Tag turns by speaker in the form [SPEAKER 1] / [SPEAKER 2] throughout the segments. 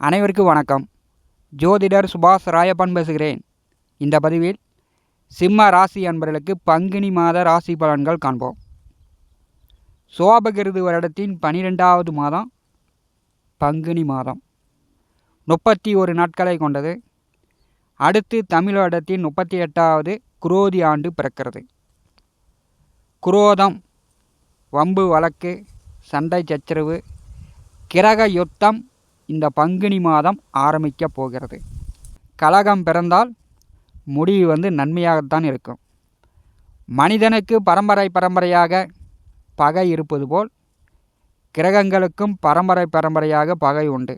[SPEAKER 1] அனைவருக்கும் வணக்கம். ஜோதிடர் சுபாஷ் ராயப்பன் பேசுகிறேன். இந்த பதிவில் சிம்ம ராசி அன்பர்களுக்கு பங்குனி மாத ராசி பலன்கள் காண்போம். சோபகிருது வருடத்தின் பனிரெண்டாவது மாதம் பங்குனி மாதம். முப்பத்தி ஒரு நாட்களை கொண்டது. அடுத்து தமிழ் வருடத்தின் முப்பத்தி எட்டாவது குரோதி ஆண்டு பிறக்கிறது. குரோதம் வம்பு வழக்கு சண்டை சச்சரவு கிரக யுத்தம் இந்த பங்குனி மாதம் ஆரம்பிக்கப் போகிறது. கலகம் பிறந்தால் முடிவு வந்து நன்மையாகத்தான் இருக்கும். மனிதனுக்கு பரம்பரை பரம்பரையாக பகை இருப்பது போல் கிரகங்களுக்கும் பரம்பரை பரம்பரையாக பகை உண்டு.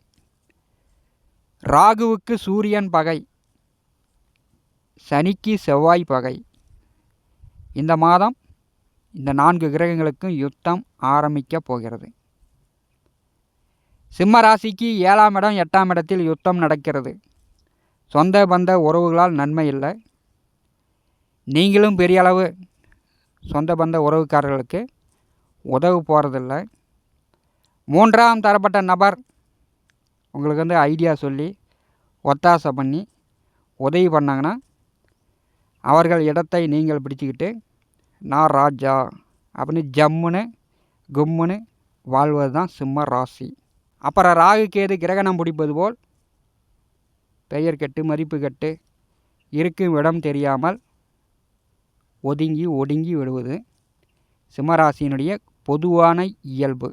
[SPEAKER 1] ராகுவுக்கு சூரியன் பகை சனிக்கு செவ்வாய் பகை. இந்த மாதம் இந்த நான்கு கிரகங்களுக்கும் யுத்தம் ஆரம்பிக்கப் போகிறது. சிம்ம ராசிக்கு ஏழாம் இடம் எட்டாம் இடத்தில் யுத்தம் நடக்கிறது. சொந்த பந்த உறவுகளால் நன்மை இல்லை. நீங்களும் பெரிய அளவு சொந்த பந்த உறவுக்காரர்களுக்கு உதவு போகிறதில்ல மூன்றாம் தரப்பட்ட நபர் உங்களுக்கு வந்து ஐடியா சொல்லி ஒத்தாசை பண்ணி உதவி பண்ணாங்கன்னா அவர்கள் இடத்தை நீங்கள் பிடிச்சிக்கிட்டு நான் ராஜா அப்படின்னு ஜம்முன்னு கும்முன்னு வாழ்வது தான் சிம்ம ராசி. அப்புறம் ராகு கேது கிரகணம் பிடிப்பது போல் பெயர் கெட்டு மதிப்பு கெட்டு இருக்கும் இடம் தெரியாமல் ஒதுங்கி ஒடுங்கி விடுவது சிம்மராசியினுடைய பொதுவான இயல்பு.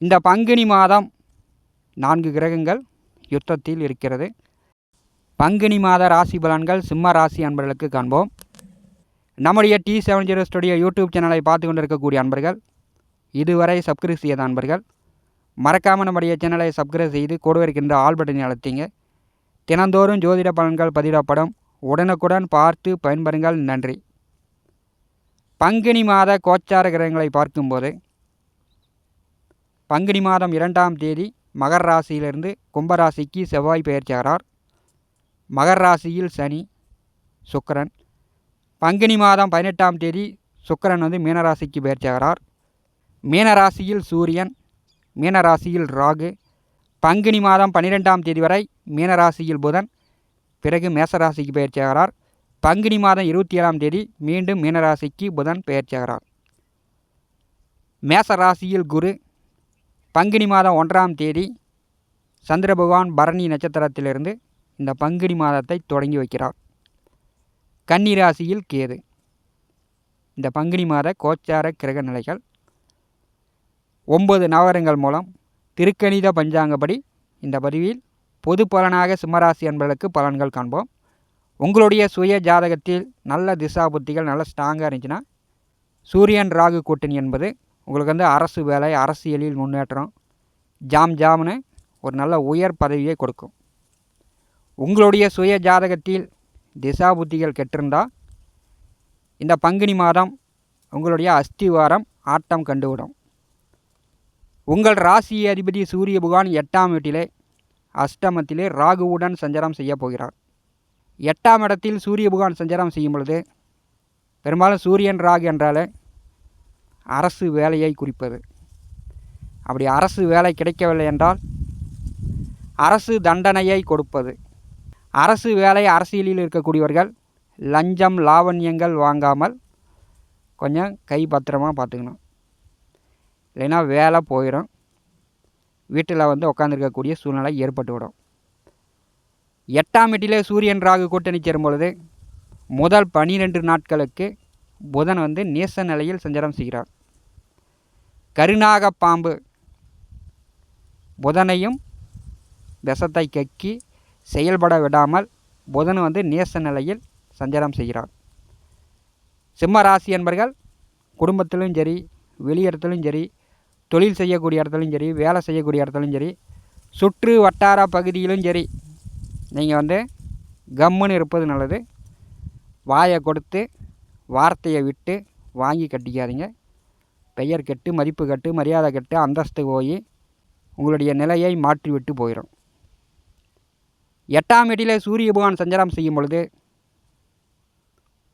[SPEAKER 1] இந்த பங்குனி மாதம் நான்கு கிரகங்கள் யுத்தத்தில் இருக்கிறது. பங்குனி மாத ராசி பலன்கள் சிம்ம ராசி அன்பர்களுக்கு காண்போம். நம்முடைய T seven zero studio YouTube சேனலை பார்த்து கொண்டிருக்கக்கூடிய அன்பர்கள் இதுவரை சப்ஸ்கிரைப் செய்யாத அன்பர்கள் மறக்காமல் நம்முடைய சேனலை சப்ஸ்கிரைப் செய்து கூட இருக்கின்ற ஆல் பட்டனை அழுத்திங்க. தினந்தோறும் ஜோதிட பலன்கள் பதிவிடப்படும். உடனுக்குடன் பார்த்து பயன்பெறுங்கள். நன்றி. பங்குனி மாத கோச்சார கிரகங்களை பார்க்கும்போது பங்குனி மாதம் இரண்டாம் தேதி மகர் ராசியிலிருந்து கும்பராசிக்கு செவ்வாய் பெயர்ச்சாகிறார் மகர் ராசியில் சனி சுக்கரன். பங்குனி மாதம் பதினெட்டாம் தேதி சுக்கரன் வந்து மீனராசிக்கு பெயர்ச்சாகிறார் மீனராசியில் சூரியன் மீனராசியில் ராகு பங்குனி மாதம் பன்னிரெண்டாம் தேதி வரை மீனராசியில் புதன் பிறகு மேசராசிக்கு பயிற்சியாகிறார் பங்குனி மாதம் இருபத்தி ஏழாம் தேதி மீண்டும் மீனராசிக்கு புதன் பயிற்சியாகிறார் மேசராசியில் குரு பங்குனி மாதம் ஒன்றாம் தேதி சந்திர பகவான் பரணி நட்சத்திரத்திலிருந்து இந்த பங்குனி மாதத்தை தொடங்கி வைக்கிறார். கன்னி ராசியில் கேது. இந்த பங்குனி மாத கோச்சார கிரக நிலைகள் ஒன்பது நவகரங்கள் மூலம் திருக்கணித பஞ்சாங்கப்படி இந்த பதிவில் பொது பலனாக சிம்மராசி என்பதற்கு பலன்கள் காண்போம். உங்களுடைய சுய ஜாதகத்தில் நல்ல திசா புத்திகள் நல்ல ஸ்ட்ராங்காக இருந்துச்சுன்னா சூரியன் ராகு கூட்டணி என்பது உங்களுக்கு வந்து அரசு வேலை அரசியலில் முன்னேற்றம் ஜாம் ஜாம்னு ஒரு நல்ல உயர் பதவியை கொடுக்கும். உங்களுடைய சுய ஜாதகத்தில் திசா புத்திகள் கெட்டிருந்தால் இந்த பங்குனி மாதம் உங்களுடைய அஸ்திவாரம் ஆட்டம் கண்டுவிடும். உங்கள் ராசி அதிபதி சூரிய புகான் எட்டாம் வீட்டிலே அஷ்டமத்திலே ராகுவுடன் சஞ்சாரம் செய்ய போகிறார். எட்டாம் இடத்தில் சூரிய புகான் சஞ்சாரம் செய்யும் பொழுது பெரும்பாலும் சூரியன் ராகு என்றாலே அரசு வேலையை குறிப்பது. அப்படி அரசு வேலை கிடைக்கவில்லை என்றால் அரசு தண்டனையை கொடுப்பது. அரசு வேலை அரசியலில் இருக்கக்கூடியவர்கள் லஞ்சம் லாவண்யங்கள் வாங்காமல் கொஞ்சம் கை பத்திரமாக பார்த்துக்கணும். இல்லைன்னா வேலை போயிடும். வீட்டில் வந்து உட்காந்துருக்கக்கூடிய சூழ்நிலை ஏற்பட்டுவிடும். எட்டாம் வீட்டிலே சூரியன் ராகு கூட்டணி சேரும் பொழுது முதல் பனிரெண்டு நாட்களுக்கு புதன் வந்து நேச நிலையில் சஞ்சாரம் செய்கிறார். கருநாக பாம்பு புதனையும் விஷத்தை கக்கி செயல்பட விடாமல் புதன் வந்து நேச நிலையில் சஞ்சாரம் செய்கிறார். சிம்ம ராசி என்பர்கள் குடும்பத்திலும் சரி வெளியிடத்திலும் சரி தொழில் செய்யக்கூடிய இடத்துலையும் சரி வேலை செய்யக்கூடிய இடத்துலையும் சரி சுற்று வட்டார பகுதியிலும் சரி நீங்கள் வந்து கம்முன்னு இருப்பது நல்லது. வாயை கொடுத்து வார்த்தையை விட்டு வாங்கி கட்டிக்காதீங்க. பெயர் கெட்டு மதிப்பு கட்டு மரியாதை கெட்டு அந்தஸ்து போய் உங்களுடைய நிலையை மாற்றிவிட்டு போயிடும் எட்டாம் வீட்டில் சூரிய பகவான் சஞ்சாரம் செய்யும் பொழுது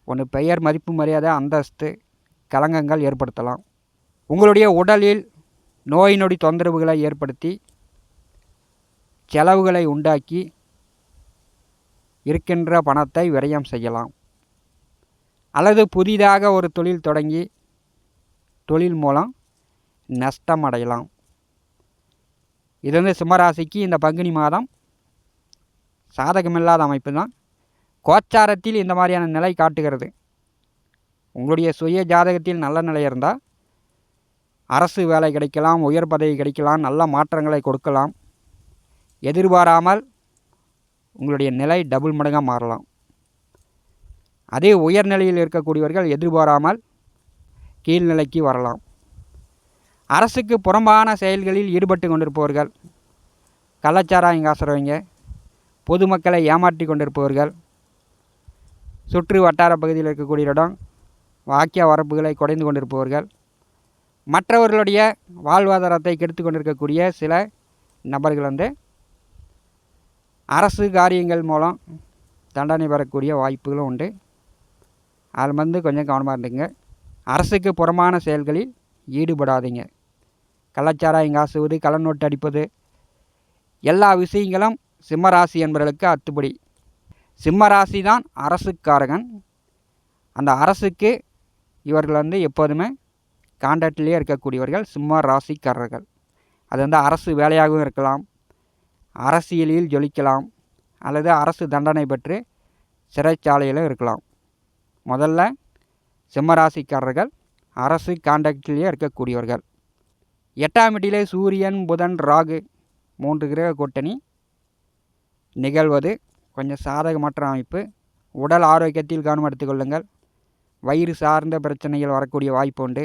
[SPEAKER 1] ஒன்று பெயர் மதிப்பு மரியாதை அந்தஸ்து களங்கங்கள் ஏற்படுத்தலாம். உங்களுடைய உடலில் நோய் நொடி தொந்தரவுகளை ஏற்படுத்தி செலவுகளை உண்டாக்கி இருக்கின்ற பணத்தை விரயம் செய்யலாம். அல்லது புதிதாக ஒரு தொழில் தொடங்கி தொழில் மூலம் நஷ்டம் அடையலாம். இது வந்து சிம்மராசிக்கு இந்த பங்குனி மாதம் சாதகமில்லாத அமைப்பு தான். கோச்சாரத்தில் இந்த மாதிரியான நிலை காட்டுகிறது. உங்களுடைய சுய ஜாதகத்தில் நல்ல நிலை இருந்தால் அரசு வேலை கிடைக்கலாம் உயர் பதவி கிடைக்கலாம் நல்ல மாற்றங்களை கொடுக்கலாம். எதிர்பாராமல் உங்களுடைய நிலை டபுள் மடங்காக மாறலாம். அதே உயர்நிலையில் இருக்கக்கூடியவர்கள் எதிர்பாராமல் கீழ்நிலைக்கு வரலாம். அரசுக்கு புறம்பான செயல்களில் ஈடுபட்டு கொண்டிருப்பவர்கள் கலாச்சாரம் காசுறவங்க பொதுமக்களை ஏமாற்றி கொண்டிருப்பவர்கள் சுற்று வட்டார பகுதியில் இருக்கக்கூடிய இடம் வாக்கிய வரப்புகளை குறைந்து கொண்டிருப்பவர்கள் மற்றவர்களுடைய வாழ்வாதாரத்தை கெடுத்து கொண்டிருக்கக்கூடிய சில நபர்கள் வந்து அரசு காரியங்கள் மூலம் தண்டனை பெறக்கூடிய வாய்ப்புகளும் உண்டு. அதில் வந்து கொஞ்சம் கவனமாக இருந்துங்க அரசுக்கு புறமான செயல்களில் ஈடுபடாதீங்க. கள்ளச்சாராயம் காசுவது கள்ளநோட்டு அடிப்பது எல்லா விஷயங்களும் சிம்மராசி என்பவர்களுக்கு அத்துப்படி. சிம்மராசி தான் அரசுக்காரகன். அந்த அரசுக்கு இவர்கள் வந்து எப்போதுமே கான்டாக்ட்லேயே இருக்கக்கூடியவர்கள் சிம்ம ராசிக்காரர்கள். அது வந்து அரசு வேலையாகவும் இருக்கலாம் அரசியலில் ஜொலிக்கலாம் அல்லது அரசு தண்டனை பெற்று சிறைச்சாலையிலும் இருக்கலாம். முதல்ல சிம்மராசிக்காரர்கள் அரசு கான்டாக்டிலேயே இருக்கக்கூடியவர்கள். எட்டாம் இடிலே சூரியன் புதன் ராகு மூன்று கிரக கூட்டணி நிகழ்வது கொஞ்சம் சாதகமற்ற அமைப்பு. உடல் ஆரோக்கியத்தில் கவனம் எடுத்துக்கொள்ளுங்கள் வயிறு சார்ந்த பிரச்சனைகள் வரக்கூடிய வாய்ப்பு உண்டு.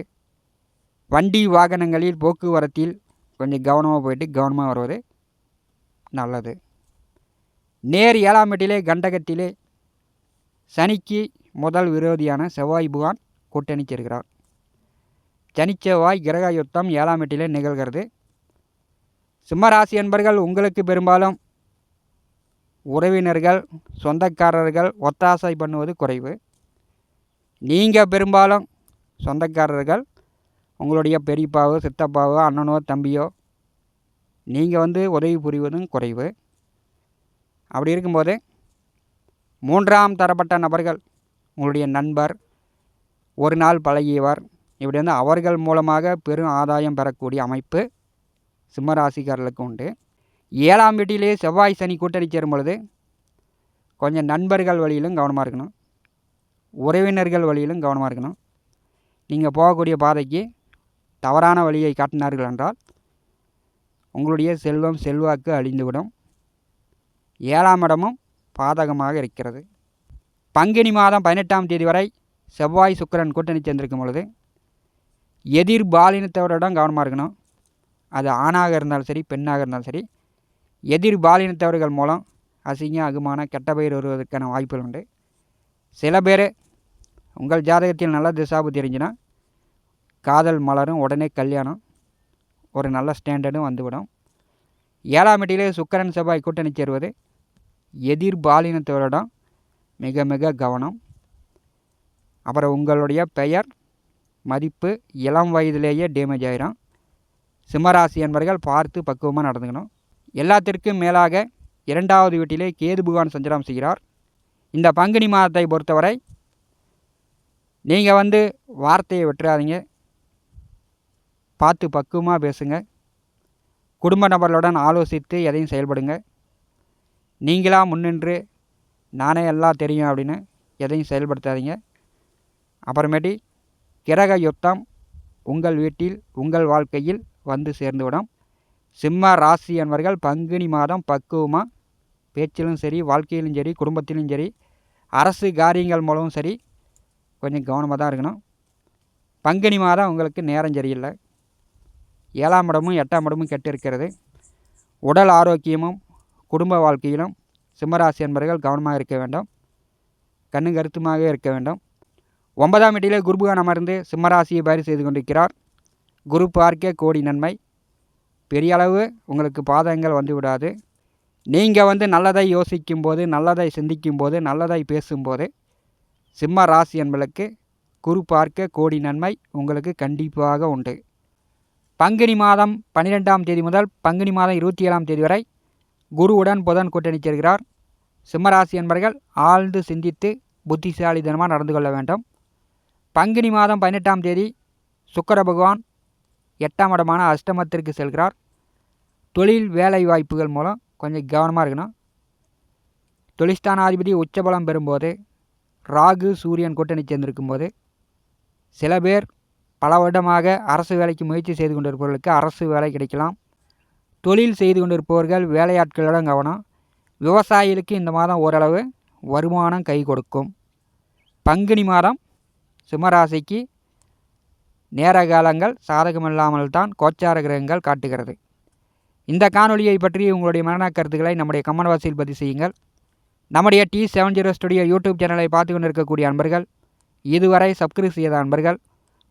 [SPEAKER 1] வண்டி வாகனங்களில் போக்குவரத்தில் கொஞ்சம் கவனமாக போயிட்டு கவனமாக வருவது நல்லது. நேர் ஏழாம் எட்டிலே கண்டகத்திலே சனிக்கு முதல் விரோதியான செவ்வாய் புகான் கூட்டணி சனிச்செவ்வாய் கிரக யுத்தம் ஏழாம் எட்டிலே நிகழ்கிறது. சிம்மராசி என்பர்கள் உங்களுக்கு பெரும்பாலும் உறவினர்கள் சொந்தக்காரர்கள் ஒத்தாசை பண்ணுவது குறைவு. நீங்கள் பெரும்பாலும் சொந்தக்காரர்கள் உங்களுடைய பெரியப்பாவோ சித்தப்பாவோ அண்ணனோ தம்பியோ நீங்கள் வந்து உதவி புரிவதும் குறைவு. அப்படி இருக்கும்போது மூன்றாம் தரப்பட்ட நபர்கள் உங்களுடைய நண்பர் ஒரு நாள் பழகியவர் இப்படி வந்து அவர்கள் மூலமாக பெரும் ஆதாயம் பெறக்கூடிய அமைப்பு சிம்மராசிக்காரர்களுக்கு உண்டு. ஏழாம் வீட்டிலேயே செவ்வாய் சனி கூட்டணி சேரும் பொழுது கொஞ்சம் நண்பர்கள் வழியிலும் கவனமாக இருக்கணும். உறவினர்கள் வழியிலும் கவனமாக இருக்கணும். நீங்கள் போகக்கூடிய பாதைக்கு தவறான வழியை காட்டினார்கள் என்றால் உங்களுடைய செல்வம் செல்வாக்கு அழிந்துவிடும். ஏழாம் இடமும் பாதகமாக இருக்கிறது. பங்குனி மாதம் பதினெட்டாம் தேதி வரை செவ்வாய் சுக்கிரன் கூட்டணி சேர்ந்திருக்கும் பொழுது எதிர் பாலினத்தவரிடம் கவனமாக இருக்கணும். அது ஆணாக இருந்தாலும் சரி பெண்ணாக இருந்தாலும் சரி எதிர் பாலினத்தவர்கள் மூலம் அசிங்க அகுமான கெட்ட பெயர் வருவதற்கான வாய்ப்புகள் உண்டு. சில பேர் உங்கள் ஜாதகத்தில் நல்ல திசாபு தெரிஞ்சுன்னா காதல் மலரும் உடனே கல்யாணம். ஒரு நல்ல ஸ்டாண்டர்டும் வந்துவிடும். ஏழாம் வீட்டிலே சுக்கரன் செவ்வாய் கூட்டணி சேருவது எதிர் பாலினத்தவரிடம் மிக மிக கவனம். அப்புறம் உங்களுடைய பெயர் மதிப்பு இளம் வயதிலேயே டேமேஜ் ஆகிடும் சிம்மராசி என்பவர்கள் பார்த்து பக்குவமாக நடந்துக்கணும். எல்லாத்திற்கும் மேலாக இரண்டாவது வீட்டிலே கேது பகவான் சஞ்சாரம் செய்கிறார். இந்த பங்குனி மாதத்தை பொறுத்தவரை நீங்கள் வந்து வார்த்தையை விட்டுறாதீங்க. பார்த்து பக்குவமாக பேசுங்க. குடும்ப நபர்களுடன் ஆலோசித்து எதையும் செயல்படுங்க. நீங்களாக முன்னின்று நானே எல்லாம் தெரியும் அப்படின்னு எதையும் செயல்படுத்தாதீங்க. அப்புறமேட்டி கிரக யுத்தம் உங்கள் வீட்டில் உங்கள் வாழ்க்கையில் வந்து சேர்ந்துவிடும். சிம்ம ராசி என்பவர்கள் பங்குனி மாதம் பக்குவமாக பேச்சிலும் சரி வாழ்க்கையிலும் சரி குடும்பத்திலும் சரி அரசு காரியங்கள் மூலமும் சரி கொஞ்சம் கவனமாக தான் இருக்கணும். பங்குனி மாதம் உங்களுக்கு நேரம் சரியில்லை. ஏழாம் இடமும் எட்டாம் இடமும் கெட்டிருக்கிறது. உடல் ஆரோக்கியமும் குடும்ப வாழ்க்கையிலும் சிம்மராசி என்பவர்கள் கவனமாக இருக்க வேண்டும். கண்ணு கருத்துமாக இருக்க வேண்டும். ஒன்பதாம் வீட்டிலே குருபுகான் அமர்ந்து சிம்மராசியை பயிர் செய்து கொண்டிருக்கிறார். குரு பார்க்க கோடி நன்மை. பெரிய அளவு உங்களுக்கு பாதகங்கள் வந்து விடாது நீங்கள் வந்து நல்லதை யோசிக்கும் போது நல்லதை சிந்திக்கும் போது நல்லதை பேசும்போது சிம்ம ராசி என்பளுக்கு குரு பார்க்க கோடி நன்மை உங்களுக்கு கண்டிப்பாக உண்டு. பங்குனி மாதம் பன்னிரெண்டாம் தேதி முதல் பங்குனி மாதம் இருபத்தி ஏழாம் தேதி வரை குருவுடன் புதன் கூட்டணி சேர்கிறார் சிம்மராசி என்பர்கள் ஆழ்ந்து சிந்தித்து புத்திசாலிதனமாக நடந்து கொள்ள வேண்டும். பங்குனி மாதம் பதினெட்டாம் தேதி சுக்கர பகவான் எட்டாம் இடமான அஷ்டமத்திற்கு செல்கிறார். தொழில் வேலை வாய்ப்புகள் மூலம் கொஞ்சம் கவனமாக இருக்கணும். தொழிஸ்தானாதிபதி உச்சபலம் பெறும்போது ராகு சூரியன் கூட்டணி சேர்ந்திருக்கும் போது சில பேர் பல வருடமாக அரசு வேலைக்கு முயற்சி செய்து கொண்டிருப்பவர்களுக்கு அரசு வேலை கிடைக்கலாம். தொழில் செய்து கொண்டிருப்பவர்கள் வேலையாட்களிடம் கவனம். விவசாயிகளுக்கு இந்த மாதம் ஓரளவு வருமானம் கை கொடுக்கும். பங்குனி மாதம் சிம்மராசிக்கு நேர காலங்கள் சாதகமில்லாமல் தான் கோச்சார கிரகங்கள் காட்டுகிறது. இந்த காணொலியை பற்றி உங்களுடைய மரண கருத்துக்களை நம்முடைய கமெண்ட் வாசியில் பதிவு செய்யுங்கள். நம்முடைய T seven zero studio YouTube சேனலை பார்த்து கொண்டிருக்கக்கூடிய அன்பர்கள் இதுவரை சப்ஸ்கிரைப் செய்த அன்பர்கள்